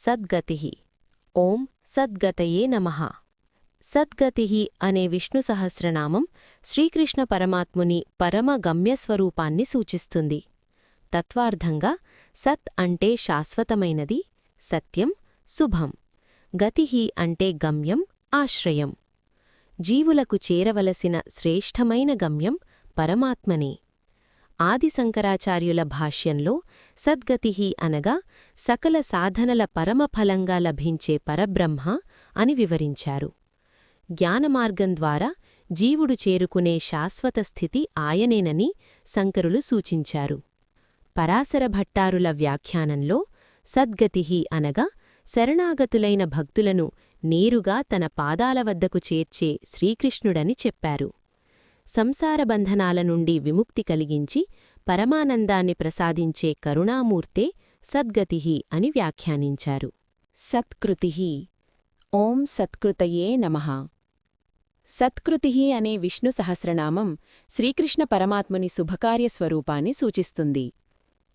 సద్గతి. ఓం సద్గతయే నమః. సద్గతి అనే విష్ణు సహస్రనామం శ్రీకృష్ణ పరమాత్ముని పరమ గమ్యస్వరూపాన్ని సూచిస్తుంది. తత్వార్థంగా సత్ అంటే శాశ్వతమైనది సత్యం శుభం. గతిహి అంటే గమ్యం ఆశ్రయం. జీవులకు చేరవలసిన శ్రేష్టమైన గమ్యం పరమాత్మనే. ఆదిశంకరాచార్యుల భాష్యంలో సద్గతిహి అనగా సకల సాధనల పరమఫలంగా లభించే పరబ్రహ్మ అని వివరించారు. జ్ఞానమార్గం ద్వారా జీవుడు చేరుకునే శాశ్వత స్థితి ఆయనేనని శంకరులు సూచించారు. పరాశర భట్టారుల వ్యాఖ్యానంలో సద్గతిహి అనగా శరణాగతులైన భక్తులను నేరుగా తన పాదాల వద్దకు చేర్చే శ్రీకృష్ణుడని చెప్పారు. సంసార బంధనాల నుండి విముక్తి కలిగించి పరమానందాన్ని ప్రసాదించే కరుణామూర్తే సద్గతి అని వ్యాఖ్యానించారు. సత్కృతి ఓం సత్కృతయే నమః. సత్కృతి అనే విష్ణు సహస్రనామం శ్రీకృష్ణ పరమాత్ముని శుభకార్య స్వరూపాన్ని సూచిస్తుంది.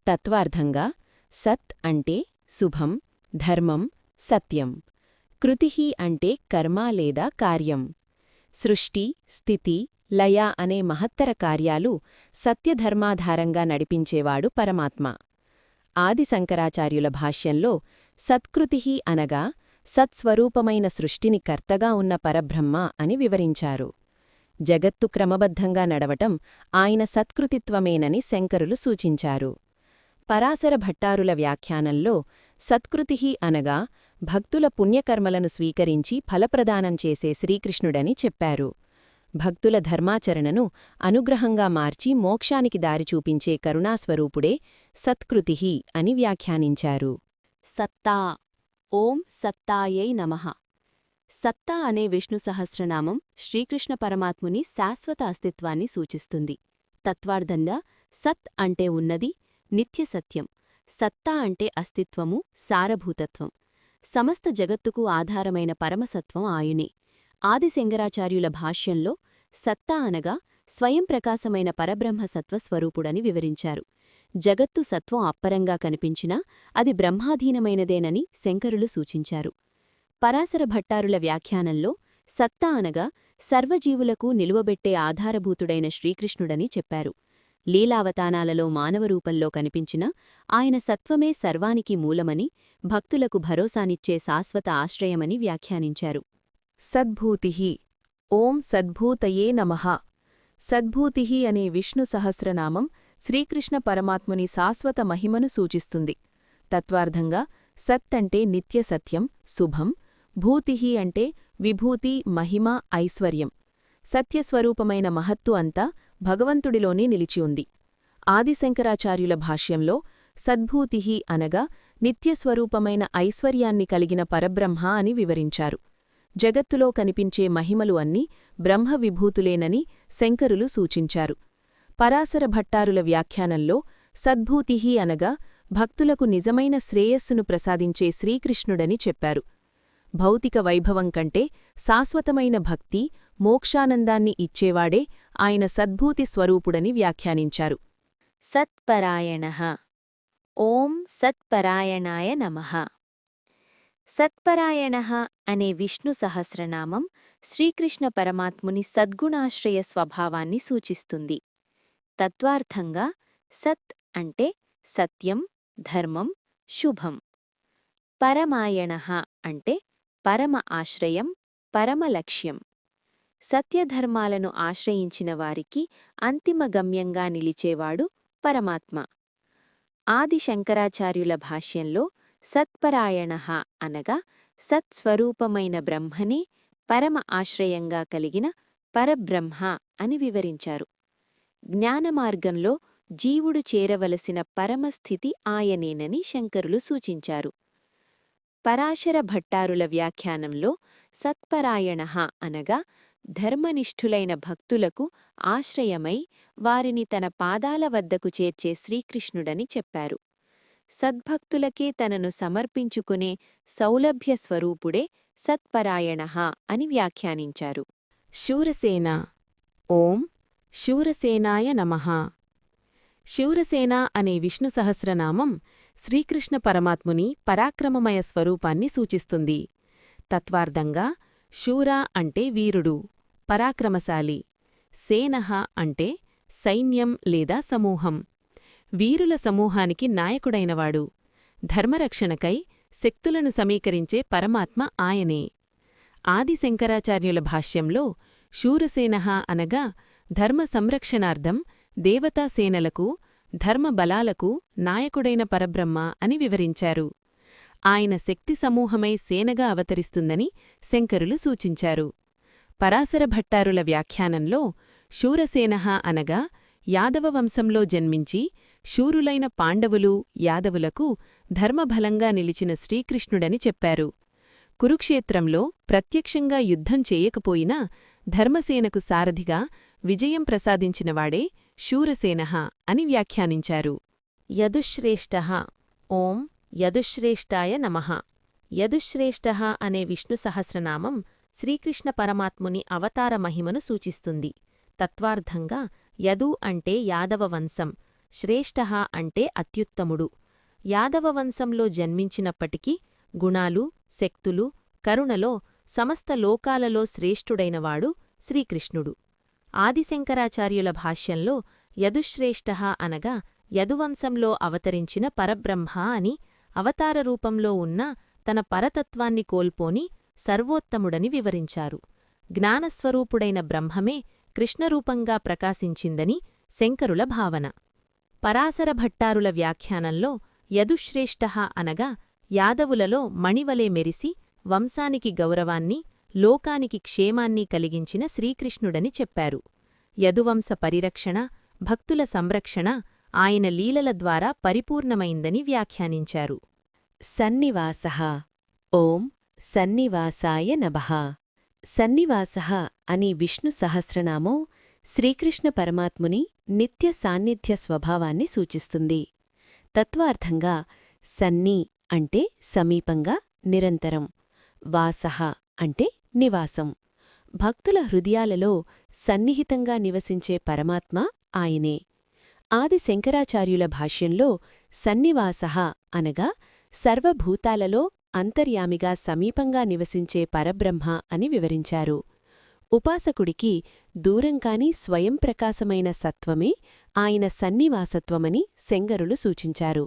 తత్వార్థంగా సత్ అంటే శుభం ధర్మం సత్యం. కృతి అంటే కర్మ లేదా కార్యం. సృష్టి స్థితి లయ అనే మహత్తర కార్యాలు సత్యధర్మాధారంగా నడిపించేవాడు పరమాత్మ. ఆది శంకరాచార్యుల భాష్యంలో సత్కృతి అనగా సత్స్వరూపమైన సృష్టిని కర్తగా ఉన్న పరబ్రహ్మ అని వివరించారు. జగత్తు క్రమబద్ధంగా నడవటం ఆయన సత్కృతిత్వమేనని శంకరులు సూచించారు. పరాశర భట్టారుల వ్యాఖ్యానంలో సత్కృతి అనగా భక్తుల పుణ్యకర్మలను స్వీకరించి ఫలప్రదానం చేసే శ్రీకృష్ణుడని చెప్పారు. భక్తుల ధర్మాచరణను అనుగ్రహంగా మార్చి మోక్షానికి దారి చూపించే కరుణాస్వరూపుడే సత్కృతి అని వ్యాఖ్యానించారు. సత్తా. ఓం సత్తాయై నమః. సత్తా అనే విష్ణు సహస్రనామం శ్రీకృష్ణ పరమాత్ముని శాశ్వత అస్తిత్వాన్ని సూచిస్తుంది. తత్వార్థంగా సత్ అంటే ఉన్నది నిత్యసత్యం సత్తా అంటే అస్తిత్వము సారభూతత్వం. సమస్త జగత్తుకు ఆధారమైన పరమసత్వం ఆయునే. ఆదిశంగరాచార్యుల భాష్యంలో సత్తా అనగా స్వయం ప్రకాశమైన పరబ్రహ్మ సత్వస్వరూపుడని వివరించారు. జగత్తు సత్వం అప్పరంగా కనిపించినా అది బ్రహ్మాధీనమైనదేనని శంకరులు సూచించారు. పరాశర భట్టారుల వ్యాఖ్యానంలో సత్తా అనగా సర్వజీవులకు నిలువబెట్టే ఆధారభూతుడైన శ్రీకృష్ణుడని చెప్పారు. లీలావతానాలలో మానవరూపంలో కనిపించిన ఆయన సత్వమే సర్వానికి మూలమని భక్తులకు భరోసానిచ్చే శాశ్వత ఆశ్రయమని వ్యాఖ్యానించారు. సద్భూతి. ఓం సద్భూతయే నమః. సద్భూతి అనే విష్ణు సహస్రనామం శ్రీకృష్ణ పరమాత్ముని శాశ్వత మహిమను సూచిస్తుంది. తత్వార్థంగా సత్ అంటే నిత్యసత్యం శుభం భూతి అంటే విభూతి మహిమ ఐశ్వర్యం. సత్యస్వరూపమైన మహత్తు అంతా భగవంతుడిలోనే నిలిచిఉంది ఆదిశంకరాచార్యుల భాష్యంలో సద్భూతి అనగా నిత్యస్వరూపమైన ఐశ్వర్యాన్ని కలిగిన పరబ్రహ్మ అని వివరించారు. జగత్తులో కనిపించే మహిమలు అన్నీ బ్రహ్మవిభూతులేనని శంకరులు సూచించారు. పరాశర భట్టారుల వ్యాఖ్యానంలో సద్భూతిహి అనగా భక్తులకు నిజమైన శ్రేయస్సును ప్రసాదించే శ్రీకృష్ణుడని చెప్పారు. భౌతిక వైభవం కంటే శాశ్వతమైన భక్తి మోక్షానందాన్ని ఇచ్చేవాడే ఆయన సద్భూతి స్వరూపుడని వ్యాఖ్యానించారు. సత్పరాయణ. ఓం సత్పరాయణాయ నమః. సత్పరాయణ అనే విష్ణు సహస్రనామం శ్రీకృష్ణ పరమాత్ముని సద్గుణాశ్రయ స్వభావాన్ని సూచిస్తుంది. తత్వార్థంగా సత్ అంటే సత్యం ధర్మం శుభం. పరమాయణ అంటే పరమ ఆశ్రయం పరమలక్ష్యం సత్యధర్మాలను ఆశ్రయించిన వారికి అంతిమ గమ్యంగా నిలిచేవాడు పరమాత్మ. ఆది శంకరాచార్యుల భాష్యంలో సత్పరాయణ అనగా సత్స్వరూపమైన బ్రహ్మనే పరమ ఆశ్రయంగా కలిగిన పరబ్రహ్మ అని వివరించారు. జ్ఞానమార్గంలో జీవుడు చేరవలసిన పరమస్థితి ఆయనేనని శంకరులు సూచించారు. పరాశర భట్టారుల వ్యాఖ్యానంలో సత్పరాయణ అనగా ధర్మనిష్ఠులైన భక్తులకు ఆశ్రయమై వారిని తన పాదాల వద్దకు చేర్చే శ్రీకృష్ణుడని చెప్పారు. సద్భక్తులకే తనను సమర్పించుకునే సౌలభ్య స్వరూపుడే సత్పరాయణ అని వ్యాఖ్యానించారు. శూరసేన. ఓం శూరసేనాయ నమః. శూరసేన అనే విష్ణు సహస్రనామం శ్రీకృష్ణ పరమాత్ముని పరాక్రమమయ స్వరూపాన్ని సూచిస్తుంది. తత్వార్థంగా శూర అంటే వీరుడు పరాక్రమశాలి సేనహ అంటే సైన్యం లేదా సమూహం. వీరుల సమూహానికి నాయకుడైనవాడు. ధర్మరక్షణకై శక్తులను సమీకరించే పరమాత్మ ఆయనే. ఆది శంకరాచార్యుల భాష్యంలో శూరసేన అనగా ధర్మ సంరక్షణార్థం దేవతాసేనలకు ధర్మబలాలకు నాయకుడైన పరబ్రహ్మ అని వివరించారు. ఆయన శక్తి సమూహమై సేనగా అవతరిస్తుందని శంకరులు సూచించారు. పరాశర భట్టారుల వ్యాఖ్యానంలో శూరసేనః అనగా యాదవ వంశంలో జన్మించి శూరులైన పాండవులు యాదవులకు ధర్మబలంగా నిలిచిన శ్రీకృష్ణుడని చెప్పారు. కురుక్షేత్రంలో ప్రత్యక్షంగా యుద్ధం చేయకపోయినా ధర్మసేనకు సారథిగా విజయం ప్రసాదించినవాడే శూరసేనః అని వ్యాఖ్యానించారు. యదుశ్రేష్ఠ ఓం యదుశ్రేష్టాయ నమః. యదుశ్రేష్ఠ అనే విష్ణు సహస్రనామం శ్రీకృష్ణ పరమాత్ముని అవతార మహిమను సూచిస్తుంది. తత్వార్థంగా యదు అంటే యాదవ వంశం. శ్రేష్ఠ అంటే అత్యుత్తముడు. యాదవ వంశంలో జన్మించినప్పటికీ గుణాలు శక్తులు కరుణలో సమస్త లోకాలలో శ్రేష్ఠుడైనవాడు శ్రీకృష్ణుడు. ఆదిశంకరాచార్యుల భాష్యంలో యదుశ్రేష్ఠ అనగా యదువంశంలో అవతరించిన పరబ్రహ్మ అని అవతార రూపంలో ఉన్న తన పరతత్వాన్ని కోల్పోని సర్వోత్తముడని వివరించారు. జ్ఞానస్వరూపుడైన బ్రహ్మమే కృష్ణరూపంగా ప్రకాశించిందని శంకరుల భావన. పరాశర భట్టారుల వ్యాఖ్యానంలో యదుశ్రేష్ఠ అనగా యాదవులలో మణివలే మెరిసి వంశానికి గౌరవాన్ని లోకానికి క్షేమాన్ని కలిగించిన శ్రీకృష్ణుడని చెప్పారు. యదువంశ పరిరక్షణ భక్తుల సంరక్షణ ఆయన లీలల ద్వారా పరిపూర్ణమైందని వ్యాఖ్యానించారు. సన్నివాస. ఓం సన్నివాసాయ నభః సన్నివాస అని విష్ణు సహస్రనామం శ్రీకృష్ణ పరమాత్ముని నిత్య సాన్నిధ్య స్వభావాన్ని సూచిస్తుంది. తత్వార్థంగా సన్ని అంటే సమీపంగా నిరంతరం వాసః అంటే నివాసం. భక్తుల హృదయాలలో సన్నిహితంగా నివసించే పరమాత్మ ఆయనే. ఆది శంకరాచార్యుల భాష్యంలో సన్నివాసః అనగా సర్వభూతాలలో అంతర్యామిగా సమీపంగా నివసించే పరబ్రహ్మ అని వివరించారు. ఉపాసకుడికి దూరంకాని స్వయం ప్రకాశమైన సత్వమే ఆయన సన్నివాసత్వమని శంగరులు సూచించారు.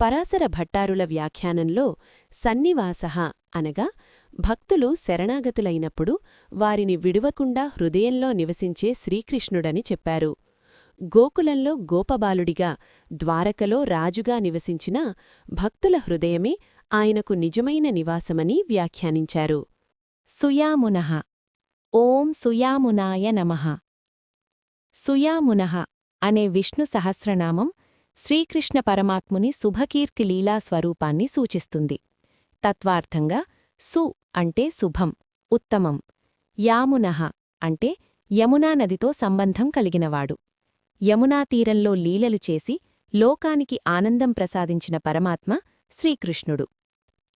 పరాశర భట్టారుల వ్యాఖ్యానంలో సన్నివాసః అనగా భక్తులు శరణాగతులైనప్పుడు వారిని విడువకుండా హృదయంలో నివసించే శ్రీకృష్ణుడని చెప్పారు. గోకులంలో గోపబాలుడిగా ద్వారకలో రాజుగా నివసించిన భక్తుల హృదయమే ఆయనకు నిజమైన నివాసమని వ్యాఖ్యానించారు. సుయామునః ఓం సుయామునాయ నమః. సుయామునః అనే విష్ణు సహస్రనామం శ్రీకృష్ణ పరమాత్ముని శుభకీర్తి లీలా స్వరూపాన్ని సూచిస్తుంది. తత్వార్థంగా సు అంటే శుభం ఉత్తమం. యామునః అంటే యమునా నదితో సంబంధం కలిగినవాడు. యమునా తీరంలో లీలలు చేసి లోకానికి ఆనందం ప్రసాదించిన పరమాత్మ శ్రీకృష్ణుడు.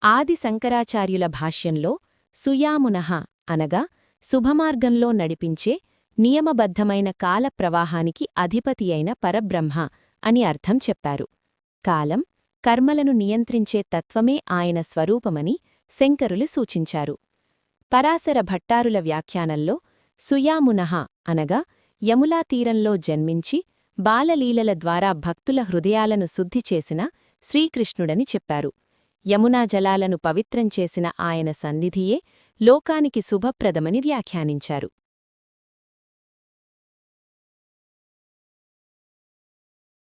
ఆది శంకరాచార్యుల భాష్యంలో సుయామునః అనగా శుభమార్గంలో నడిపించే నియమబద్ధమైన కాల ప్రవాహానికి అధిపతి అయిన పరబ్రహ్మ అని అర్థం చెప్పారు. కాలం కర్మలను నియంత్రించే తత్వమే ఆయన స్వరూపమని శంకరులు సూచించారు. పరాశర భట్టారుల వ్యాఖ్యానంలో సుయామునహ అనగా యములా తీరంలో జన్మించి బాలలీలల ద్వారా భక్తుల హృదయాలను శుద్ధి చేసిన శ్రీకృష్ణుడని చెప్పారు. యమునా జలాలను పవిత్రం చేసిన ఆయన సన్నిధియే లోకానికి శుభప్రదమని వ్యాఖ్యానించారు.